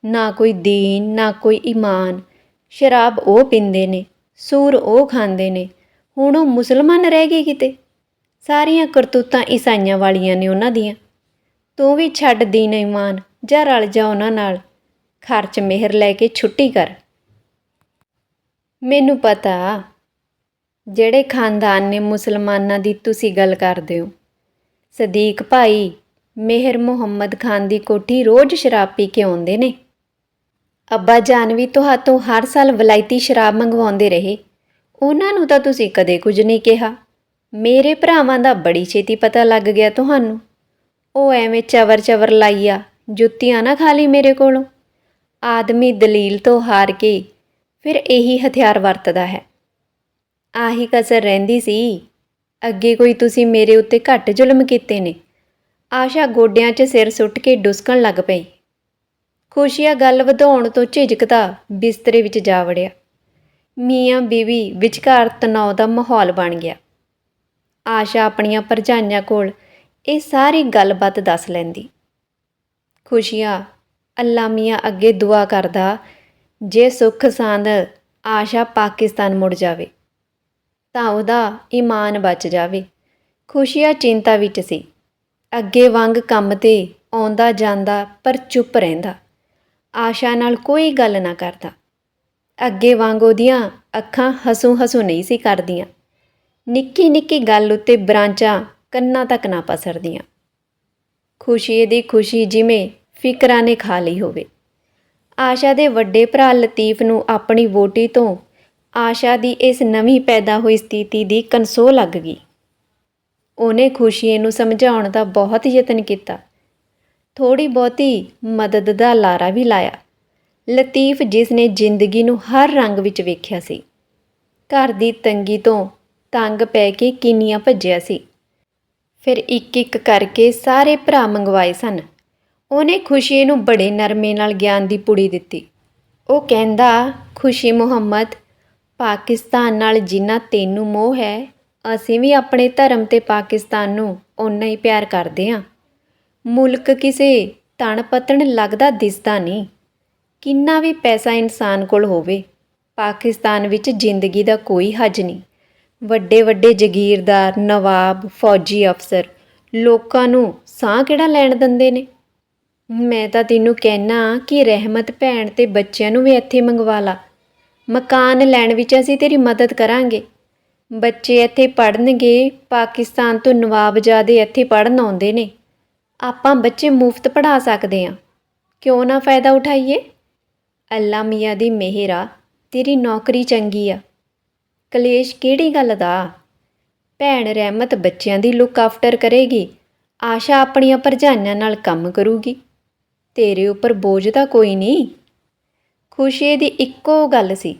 ਨਾ ਕੋਈ ਦੀਨ, ਨਾ ਕੋਈ ਈਮਾਨ। ਸ਼ਰਾਬ ਉਹ ਪੀਂਦੇ ਨੇ। ਸੂਰ ਉਹ ਖਾਂਦੇ ਨੇ। ਹੁਣ ਉਹ ਮੁਸਲਮਾਨ ਰਹਿ ਗਏ ਕਿਤੇ? ਸਾਰੀਆਂ ਕਰਤੂਤਾਂ ਈਸਾਈਆਂ ਵਾਲੀਆਂ ਨੇ ਉਹਨਾਂ ਦੀਆਂ। ਤੂੰ ਵੀ ਛੱਡ ਦੀਨ ਈਮਾਨ ਜਾਂ ਰਲ ਜਾ ਉਹਨਾਂ ਨਾਲ। ਖਰਚ ਮਿਹਰ ਲੈ ਕੇ ਛੁੱਟੀ ਕਰ। ਮੈਨੂੰ ਪਤਾ, ਜਿਹੜੇ ਖਾਨਦਾਨ ਨੇ ਮੁਸਲਮਾਨਾਂ ਦੀ, ਤੁਸੀਂ ਗੱਲ ਕਰਦੇ ਹੋ। ਸਦੀਕ ਭਾਈ, ਮਿਹਰ ਮੁਹੰਮਦ ਖਾਨ ਦੀ ਕੋਠੀ ਰੋਜ਼ ਸ਼ਰਾਬ ਪੀ ਕੇ ਆਉਂਦੇ ਨੇ। ਅੱਬਾ ਜਾਨ ਵੀ ਤੁਹਾਤੋਂ ਹਰ ਸਾਲ ਵਲਾਇਤੀ ਸ਼ਰਾਬ ਮੰਗਵਾਉਂਦੇ ਰਹੇ। ਉਹਨਾਂ ਨੂੰ ਤਾਂ ਤੁਸੀਂ ਕਦੇ ਕੁਝ ਨਹੀਂ ਕਿਹਾ। ਮੇਰੇ ਭਰਾਵਾਂ ਦਾ ਬੜੀ ਛੇਤੀ ਪਤਾ ਲੱਗ ਗਿਆ ਤੁਹਾਨੂੰ। ਉਹ ਐਵੇਂ ਚਵਰ ਚਵਰ ਲਾਈ ਆ ਜੁੱਤੀਆਂ ਨਾ ਖਾ ਲਈ ਮੇਰੇ ਕੋਲੋਂ। ਆਦਮੀ ਦਲੀਲ ਤੋਂ ਹਾਰ ਕੇ ਫਿਰ ਇਹੀ ਹਥਿਆਰ ਵਰਤਦਾ ਹੈ। ਆਹੀ ਕਸਰ ਰਹਿੰਦੀ ਸੀ। ਅੱਗੇ ਕੋਈ ਤੁਸੀਂ ਮੇਰੇ ਉੱਤੇ ਘੱਟ ਜ਼ੁਲਮ ਕੀਤੇ ਨੇ। ਆਸ਼ਾ ਗੋਡਿਆਂ 'ਚ ਸਿਰ ਸੁੱਟ ਕੇ ਡੁਸਕਣ ਲੱਗ ਪਈ। ਖੁਸ਼ੀਆ ਗੱਲ ਵਧਾਉਣ ਤੋਂ ਝਿਜਕਦਾ ਬਿਸਤਰੇ ਵਿੱਚ ਜਾ ਵੜਿਆ। ਮੀਆਂ ਬੀਵੀ ਵਿਚਕਾਰ ਤਣਾਅ ਦਾ ਮਾਹੌਲ ਬਣ ਗਿਆ। ਆਸ਼ਾ ਆਪਣੀਆਂ ਭਰਜਾਈਆਂ ਕੋਲ ਇਹ ਸਾਰੀ ਗੱਲਬਾਤ ਦੱਸ ਲੈਂਦੀ। ਖੁਸ਼ੀਆਂ, ਅੱਲਾ ਮੀਆਂ ਅੱਗੇ ਦੁਆ ਕਰਦਾ, ਜੇ ਸੁੱਖ ਸਾਂਦ ਆਸ਼ਾ ਪਾਕਿਸਤਾਨ ਮੁੜ ਜਾਵੇ, ਤਾਂ ਉਹਦਾ ਈਮਾਨ ਬਚ ਜਾਵੇ। ਖੁਸ਼ੀਆਂ ਚਿੰਤਾ ਵਿੱਚ ਸੀ। ਅੱਗੇ ਵਾਂਗ ਕੰਮ ਤੇ ਆਉਂਦਾ ਜਾਂਦਾ ਪਰ ਚੁੱਪ ਰਹਿੰਦਾ। ਆਸ਼ਾ ਨਾਲ ਕੋਈ ਗੱਲ ਨਾ ਕਰਦਾ। ਅੱਗੇ ਵਾਂਗ ਉਹਦੀਆਂ ਅੱਖਾਂ ਹਸੂ ਹਸੂ ਨਹੀਂ ਸੀ ਕਰਦੀਆਂ। ਨਿੱਕੀ ਨਿੱਕੀ ਗੱਲ ਉੱਤੇ ਬਰਾਂਚਾਂ ਕੰਨਾਂ ਤੱਕ ਨਾ ਪਸਰਦੀਆਂ। ਖੁਸ਼ੀ ਦੀ ਖੁਸ਼ੀ ਜਿਵੇਂ ਫਿਕਰਾਂ ਨੇ ਖਾ ਲਈ ਹੋਵੇ। ਆਸ਼ਾ ਦੇ ਵੱਡੇ ਭਰਾ ਲਤੀਫ ਨੂੰ ਆਪਣੀ ਵੋਟੀ ਤੋਂ ਆਸ਼ਾ ਦੀ ਇਸ ਨਵੀਂ ਪੈਦਾ ਹੋਈ ਸਥਿਤੀ ਦੀ ਕਨਸੋ ਲੱਗ ਗਈ। ਉਹਨੇ ਖੁਸ਼ੀ ਨੂੰ ਸਮਝਾਉਣ ਦਾ ਬਹੁਤ ਯਤਨ ਕੀਤਾ। ਥੋੜੀ ਬਹੁਤੀ ਮਦਦ ਦਾ ਲਾਰਾ ਵੀ ਲਾਇਆ। ਲਤੀਫ ਜਿਸ ਨੇ ਜ਼ਿੰਦਗੀ ਨੂੰ ਹਰ ਰੰਗ ਵਿੱਚ ਵੇਖਿਆ ਸੀ, ਘਰ ਦੀ ਤੰਗੀ ਤੋਂ ਤੰਗ ਪੈ ਕੇ ਕਿੰਨੀਆਂ ਭੱਜਿਆ ਸੀ। ਫਿਰ ਇੱਕ ਇੱਕ ਕਰਕੇ ਸਾਰੇ ਭਰਾ ਮੰਗਵਾਏ ਸਨ। ਉਹਨੇ ਖੁਸ਼ੀ ਨੂੰ ਬੜੇ ਨਰਮੇ ਨਾਲ ਗਿਆਨ ਦੀ ਪੁੜੀ ਦਿੱਤੀ। ਉਹ ਕਹਿੰਦਾ, ਖੁਸ਼ੀ ਮੁਹੰਮਦ, ਪਾਕਿਸਤਾਨ ਨਾਲ ਜਿੰਨਾ ਤੈਨੂੰ ਮੋਹ ਹੈ, ਅਸੀਂ ਵੀ ਆਪਣੇ ਧਰਮ ਤੇ ਪਾਕਿਸਤਾਨ ਨੂੰ ਓਨਾ ਹੀ ਪਿਆਰ ਕਰਦੇ ਹਾਂ ਮੁਲਕ ਕਿਸੇ ਤਣ ਪਤਣ ਲੱਗਦਾ ਦਿਸਦਾ ਨਹੀਂ। ਕਿੰਨਾ ਵੀ ਪੈਸਾ ਇਨਸਾਨ ਕੋਲ ਹੋਵੇ, ਪਾਕਿਸਤਾਨ ਵਿੱਚ ਜ਼ਿੰਦਗੀ ਦਾ ਕੋਈ ਹੱਜ ਨਹੀਂ। ਵੱਡੇ ਵੱਡੇ ਜ਼ਗੀਰਦਾਰ, ਨਵਾਬ, ਫੌਜੀ ਅਫਸਰ ਲੋਕਾਂ ਨੂੰ ਸਾਹ ਕਿਹੜਾ ਲੈਣ ਦਿੰਦੇ ਨੇ? ਮੈਂ ਤਾਂ ਤੈਨੂੰ ਕਹਿਣਾ ਕਿ ਰਹਿਮਤ ਭੈਣ ਤੇ ਬੱਚਿਆਂ ਨੂੰ ਵੀ ਇੱਥੇ ਮੰਗਵਾ ਲਾ। ਮਕਾਨ ਲੈਣ ਵਿੱਚ ਅਸੀਂ ਤੇਰੀ ਮਦਦ ਕਰਾਂਗੇ। ਬੱਚੇ ਇੱਥੇ ਪੜ੍ਹਨਗੇ, ਪਾਕਿਸਤਾਨ ਤੋਂ ਨਵਾਬਜ਼ਾਦੇ ਇੱਥੇ ਪੜ੍ਹਨ ਆਉਂਦੇ ਨੇ। ਆਪਾਂ ਬੱਚੇ ਮੁਫਤ ਪੜ੍ਹਾ ਸਕਦੇ ਹਾਂ। ਕਿਉਂ ਨਾ ਫਾਇਦਾ ਉਠਾਈਏ? ਅੱਲਾ ਮੀਆਂ ਦੀ ਮਿਹਰ ਆ, ਤੇਰੀ ਨੌਕਰੀ ਚੰਗੀ ਆ। ਕਲੇਸ਼ ਕਿਹੜੀ ਗੱਲ ਦਾ? ਭੈਣ ਰਹਿਮਤ ਬੱਚਿਆਂ ਦੀ ਲੁੱਕ ਆਫਟਰ ਕਰੇਗੀ, ਆਸ਼ਾ ਆਪਣੀਆਂ ਭਰਜਾਈਆਂ ਨਾਲ ਕੰਮ ਕਰੂਗੀ। ਤੇਰੇ ਉੱਪਰ ਬੋਝ ਤਾਂ ਕੋਈ ਨਹੀਂ। ਖੁਸ਼ੀ ਦੀ ਇੱਕੋ ਗੱਲ ਸੀ,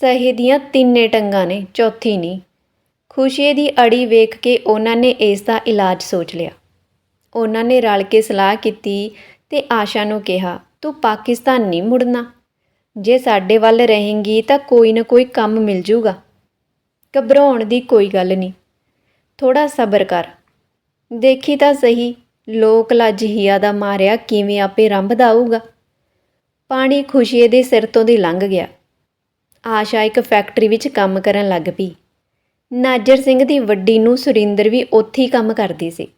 ਸਹੇ ਦੀਆਂ ਤਿੰਨੇ ਟੰਗਾਂ ਨੇ, ਚੌਥੀ ਨਹੀਂ। ਖੁਸ਼ੀ ਦੀ ਅੜੀ ਵੇਖ ਕੇ ਉਹਨਾਂ ਨੇ ਇਸ ਦਾ ਇਲਾਜ ਸੋਚ ਲਿਆ। ਉਹਨਾਂ ਨੇ ਰਲ ਕੇ ਸਲਾਹ ਕੀਤੀ ਤੇ ਆਸ਼ਾ ਨੂੰ ਕਿਹਾ, ਤੂੰ ਪਾਕਿਸਤਾਨ ਨਹੀਂ ਮੁੜਨਾ। ਜੇ ਸਾਡੇ ਵੱਲ ਰਹੇਂਗੀ ਤਾਂ ਕੋਈ ਨਾ ਕੋਈ ਕੰਮ ਮਿਲ ਜੂਗਾ। ਘਬਰਾਉਣ ਦੀ ਕੋਈ ਗੱਲ ਨਹੀਂ। ਥੋੜਾ ਸਬਰ ਕਰ। ਦੇਖੀ ਤਾਂ ਸਹੀ, ਲੋਕ ਲੱਜਹੀਆ ਦਾ ਮਾਰਿਆ ਕਿਵੇਂ ਆਪੇ ਰੰਭਦਾ ਆਊਗਾ। ਪਾਣੀ ਖੁਸ਼ੀਏ ਦੇ ਸਿਰ ਤੋਂ ਦੀ ਲੰਘ ਗਿਆ। ਆਸ਼ਾ ਇੱਕ ਫੈਕਟਰੀ ਵਿੱਚ ਕੰਮ ਕਰਨ ਲੱਗ ਪਈ। ਨਾਜਰ ਸਿੰਘ ਦੀ ਵੱਡੀ ਨੂੰ ਸੁਰਿੰਦਰ ਵੀ ਉੱਥੇ ਹੀ ਕੰਮ ਕਰਦੀ ਸੀ।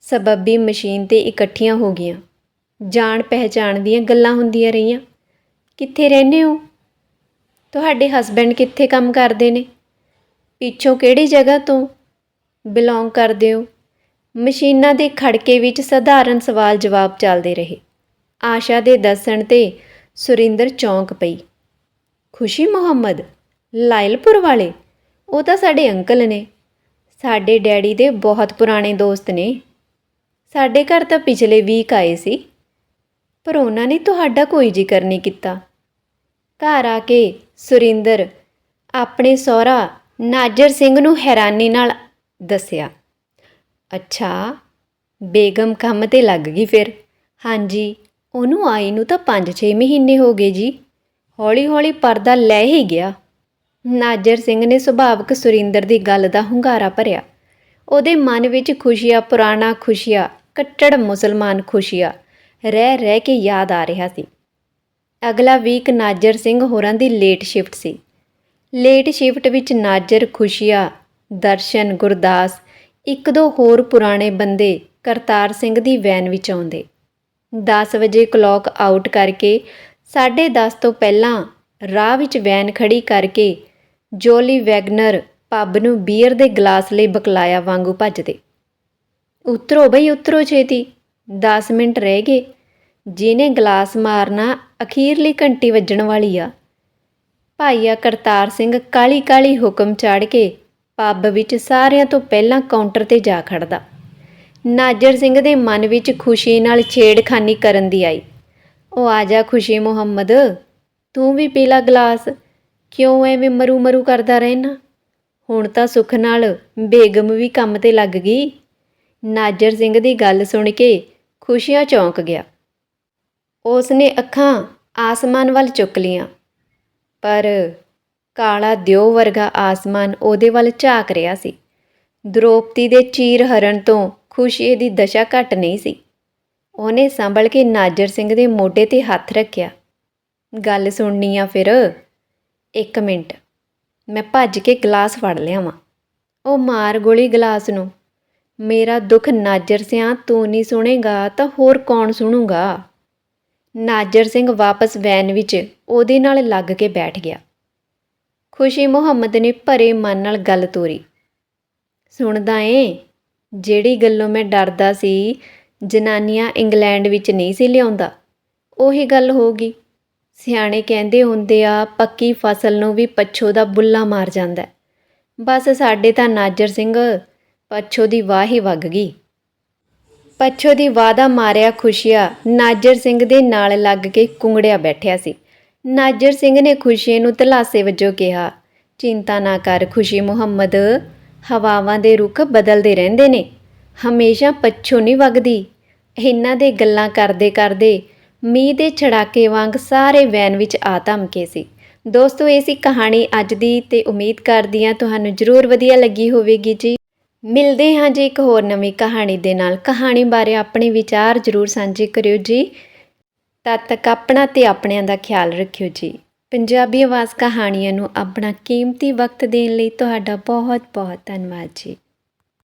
ਸਬੱਬੀ ਮਸ਼ੀਨ ਤੇ ਇਕੱਠੀਆਂ ਹੋ ਗਈਆਂ। ਜਾਣ ਪਹਿਚਾਣ ਦੀਆਂ ਗੱਲਾਂ ਹੁੰਦੀਆਂ ਰਹੀਆਂ। ਕਿੱਥੇ ਰਹਿੰਦੇ ਹੋ? ਤੁਹਾਡੇ ਹਸਬੈਂਡ ਕਿੱਥੇ ਕੰਮ ਕਰਦੇ ਨੇ? ਪਿੱਛੋਂ ਕਿਹੜੀ ਜਗ੍ਹਾ ਤੋਂ ਬਿਲੋਂਗ ਕਰਦੇ ਹੋ? ਮਸ਼ੀਨਾਂ ਦੇ ਖੜਕੇ ਵਿੱਚ ਸਧਾਰਨ ਸਵਾਲ ਜਵਾਬ ਚੱਲਦੇ ਰਹੇ। ਆਸ਼ਾ ਦੇ ਦੱਸਣ ਤੇ ਸੁਰਿੰਦਰ ਚੌਂਕ ਪਈ। ਖੁਸ਼ੀ ਮੁਹੰਮਦ, ਲਾਇਲਪੁਰ ਵਾਲੇ? ਉਹ ਤਾਂ ਸਾਡੇ ਅੰਕਲ ਨੇ। ਸਾਡੇ ਡੈਡੀ ਦੇ ਬਹੁਤ ਪੁਰਾਣੇ ਦੋਸਤ ਨੇ। ਸਾਡੇ ਘਰ ਤਾਂ ਪਿਛਲੇ ਵੀਕ ਆਏ ਸੀ, ਪਰ ਉਹਨਾਂ ਨੇ ਤੁਹਾਡਾ ਕੋਈ ਜ਼ਿਕਰ ਨਹੀਂ ਕੀਤਾ। ਘਰ ਆ ਕੇ ਸੁਰਿੰਦਰ ਆਪਣੇ ਸਹੁਰਾ ਨਾਜਰ ਸਿੰਘ ਨੂੰ ਹੈਰਾਨੀ ਨਾਲ ਦੱਸਿਆ। ਅੱਛਾ, ਬੇਗਮ ਕੰਮ ਤੇ ਲੱਗ ਗਈ ਫਿਰ। ਹਾਂਜੀ, ਉਹਨੂੰ ਆਈ ਨੂੰ ਤਾਂ 5-6 ਮਹੀਨੇ ਹੋ ਗਏ ਜੀ। ਹੌਲੀ-ਹੌਲੀ ਪਰਦਾ ਲੈ ਹੀ ਗਿਆ। ਨਾਜਰ ਸਿੰਘ ਨੇ ਸੁਭਾਵਕ ਸੁਰਿੰਦਰ ਦੀ ਗੱਲ ਦਾ ਹੁੰਗਾਰਾ ਭਰਿਆ। ਉਹਦੇ ਮਨ ਵਿੱਚ ਖੁਸ਼ੀਆਂ, ਪੁਰਾਣਾ ਖੁਸ਼ੀਆ ਕੱਟੜ ਮੁਸਲਮਾਨ ਖੁਸ਼ੀਆ, ਰਹਿ ਰਹਿ ਕੇ ਯਾਦ ਆ ਰਿਹਾ ਸੀ। ਅਗਲਾ ਵੀਕ ਨਾਜਰ ਸਿੰਘ ਹੋਰਾਂ ਦੀ ਲੇਟ ਸ਼ਿਫਟ ਸੀ। ਲੇਟ ਸ਼ਿਫਟ ਵਿੱਚ ਨਾਜਰ ਖੁਸ਼ੀਆ, ਦਰਸ਼ਨ ਗੁਰਦਾਸ, ਇੱਕ ਦੋ ਹੋਰ ਪੁਰਾਣੇ ਬੰਦੇ ਕਰਤਾਰ ਸਿੰਘ ਦੀ ਵੈਨ ਵਿੱਚ ਆਉਂਦੇ। 10 ਵਜੇ ਕਲੌਕ ਆਊਟ ਕਰਕੇ 10:30 ਤੋਂ ਪਹਿਲਾਂ ਰਾਹ ਵਿੱਚ ਵੈਨ ਖੜੀ ਕਰਕੇ ਜੋਲੀ ਵੈਗਨਰ ਪੱਬ ਨੂੰ ਬੀਅਰ ਦੇ ਗਲਾਸ ਲਈ ਬਕਲਾਇਆ ਵਾਂਗੂ ਭੱਜਦੇ। ਉਤਰੋ ਬਈ, ਉਤਰੋ ਛੇਤੀ। 10 ਮਿੰਟ ਰਹਿ ਗਏ। ਜਿਹਨੇ ਗਲਾਸ ਮਾਰਨਾ, ਅਖੀਰਲੀ ਘੰਟੀ ਵੱਜਣ ਵਾਲੀ ਆ। ਭਾਈਆ ਕਰਤਾਰ ਸਿੰਘ ਕਾਲੀ ਕਾਲੀ ਹੁਕਮ ਚਾੜ ਕੇ ਪੱਬ ਵਿੱਚ ਸਾਰਿਆਂ ਤੋਂ ਪਹਿਲਾਂ ਕਾਊਂਟਰ ਤੇ ਜਾ ਖੜਦਾ। ਨਾਜਰ ਸਿੰਘ ਦੇ ਮਨ ਵਿੱਚ ਖੁਸ਼ੀ ਨਾਲ ਛੇੜਖਾਨੀ ਕਰਨ ਦੀ ਆਈ। ਉਹ ਆ ਜਾ ਖੁਸ਼ੀ ਮੁਹੰਮਦ, ਤੂੰ ਵੀ ਪੀ ਲਾ ਗਲਾਸ। ਕਿਉਂ ਐਵੇਂ ਮਰੂ ਮਰੂ ਕਰਦਾ ਰਹਿਣਾ? ਹੁਣ ਤਾਂ ਸੁੱਖ ਨਾਲ ਬੇਗਮ ਵੀ ਕੰਮ ਤੇ ਲੱਗ ਗਈ। ਨਾਜਰ ਸਿੰਘ ਦੀ ਗੱਲ ਸੁਣ ਕੇ ਖੁਸ਼ੀਆਂ ਚੌਂਕ ਗਿਆ। ਉਸ ਨੇ ਅੱਖਾਂ ਆਸਮਾਨ ਵੱਲ ਚੁੱਕ ਲੀਆਂ, ਪਰ ਕਾਲਾ ਦਿਓ ਵਰਗਾ ਆਸਮਾਨ ਉਹਦੇ ਵੱਲ ਝਾਕ ਰਿਹਾ ਸੀ। ਦ੍ਰੋਪਦੀ ਦੇ ਚੀਰ ਹਰਨ ਤੋਂ ਖੁਸ਼ੀ ਦੀ ਦਸ਼ਾ ਘਟ ਨਹੀਂ ਸੀ। ਉਹਨੇ ਸੰਭਲ ਕੇ ਨਾਜਰ ਸਿੰਘ ਦੇ ਮੋਢੇ ਤੇ ਹੱਥ ਰੱਖਿਆ। ਗੱਲ ਸੁਣਨੀ ਆ ਫਿਰ? ਇੱਕ ਮਿੰਟ, ਮੈਂ ਭੱਜ ਕੇ ਗਲਾਸ ਫੜ ਲਿਆਵਾਂ। ਉਹ ਮਾਰ ਗੋਲੀ ਗਲਾਸ ਨੂੰ ਮੇਰਾ ਦੁੱਖ ਨਾਜਰ ਸਿਆਂ, ਤੂੰ ਨਹੀਂ ਸੁਣੇਗਾ ਤਾਂ ਹੋਰ ਕੌਣ ਸੁਣੂਗਾ? ਨਾਜਰ ਸਿੰਘ ਵਾਪਸ ਵੈਨ ਵਿੱਚ ਉਹਦੇ ਨਾਲ ਲੱਗ ਕੇ ਬੈਠ ਗਿਆ। ਖੁਸ਼ੀ ਮੁਹੰਮਦ ਨੇ ਭਰੇ ਮਨ ਨਾਲ ਗੱਲ ਤੋਰੀ। ਸੁਣਦਾ ਏ? ਜਿਹੜੀ ਗੱਲੋਂ ਮੈਂ ਡਰਦਾ ਸੀ, ਜਨਾਨੀਆਂ ਇੰਗਲੈਂਡ ਵਿੱਚ ਨਹੀਂ ਸੀ ਲਿਆਉਂਦਾ। ਉਹੀ ਗੱਲ ਹੋ ਗਈ। ਸਿਆਣੇ ਕਹਿੰਦੇ ਹੁੰਦੇ ਆ, ਪੱਕੀ ਫਸਲ ਨੂੰ ਵੀ ਪੱਛੋ ਦਾ ਬੁੱਲਾ ਮਾਰ ਜਾਂਦਾ। ਬਸ ਸਾਡੇ ਤਾਂ ਨਾਜਰ ਸਿੰਘ ਪੱਛੋ ਦੀ ਵਾਹ ਹੀ ਵਗ ਗਈ। ਪੱਛੋ ਦੀ ਵਾਹ ਦਾ ਮਾਰਿਆ ਖੁਸ਼ੀਆ ਨਾਜਰ ਸਿੰਘ ਦੇ ਨਾਲ ਲੱਗ ਕੇ ਕੁੰਗੜਿਆ ਬੈਠਿਆ ਸੀ। ਨਾਜਰ ਸਿੰਘ ਨੇ ਖੁਸ਼ੀ ਨੂੰ ਤਲਾਸੇ ਵਜੋਂ ਕਿਹਾ, ਚਿੰਤਾ ਨਾ ਕਰ ਖੁਸ਼ੀ ਮੁਹੰਮਦ, ਹਵਾਵਾਂ ਦੇ ਰੁੱਖ ਬਦਲਦੇ ਰਹਿੰਦੇ ਨੇ। ਹਮੇਸ਼ਾ ਪੱਛੋ ਨਹੀਂ ਵਗਦੀ। ਇਹਨਾਂ ਦੇ ਗੱਲਾਂ ਕਰਦੇ ਕਰਦੇ ਮੀਂਹ ਦੇ ਛੜਾਕੇ ਵਾਂਗ ਸਾਰੇ ਵੈਨ ਵਿੱਚ ਆ ਧਮਕੇ ਸੀ। ਦੋਸਤੋ, ਇਹ ਸੀ ਕਹਾਣੀ ਅੱਜ ਦੀ ਤੇ ਉਮੀਦ ਕਰਦੀ ਹਾਂ ਤੁਹਾਨੂੰ ਜ਼ਰੂਰ ਵਧੀਆ ਲੱਗੀ ਹੋਵੇਗੀ ਜੀ। ਮਿਲਦੇ ਹਾਂ ਜੀ ਇੱਕ ਹੋਰ ਨਵੀਂ ਕਹਾਣੀ ਦੇ ਨਾਲ। ਕਹਾਣੀ ਬਾਰੇ ਆਪਣੇ ਵਿਚਾਰ ਜ਼ਰੂਰ ਸਾਂਝੇ ਕਰਿਓ ਜੀ। ਤਦ ਤੱਕ ਆਪਣਾ ਤੇ ਆਪਣਿਆਂ ਦਾ ਖਿਆਲ ਰੱਖਿਓ ਜੀ। ਪੰਜਾਬੀ ਆਵਾਜ਼ ਕਹਾਣੀਆਂ ਨੂੰ ਆਪਣਾ ਕੀਮਤੀ ਵਕਤ ਦੇਣ ਲਈ ਤੁਹਾਡਾ ਬਹੁਤ ਬਹੁਤ ਧੰਨਵਾਦ ਜੀ।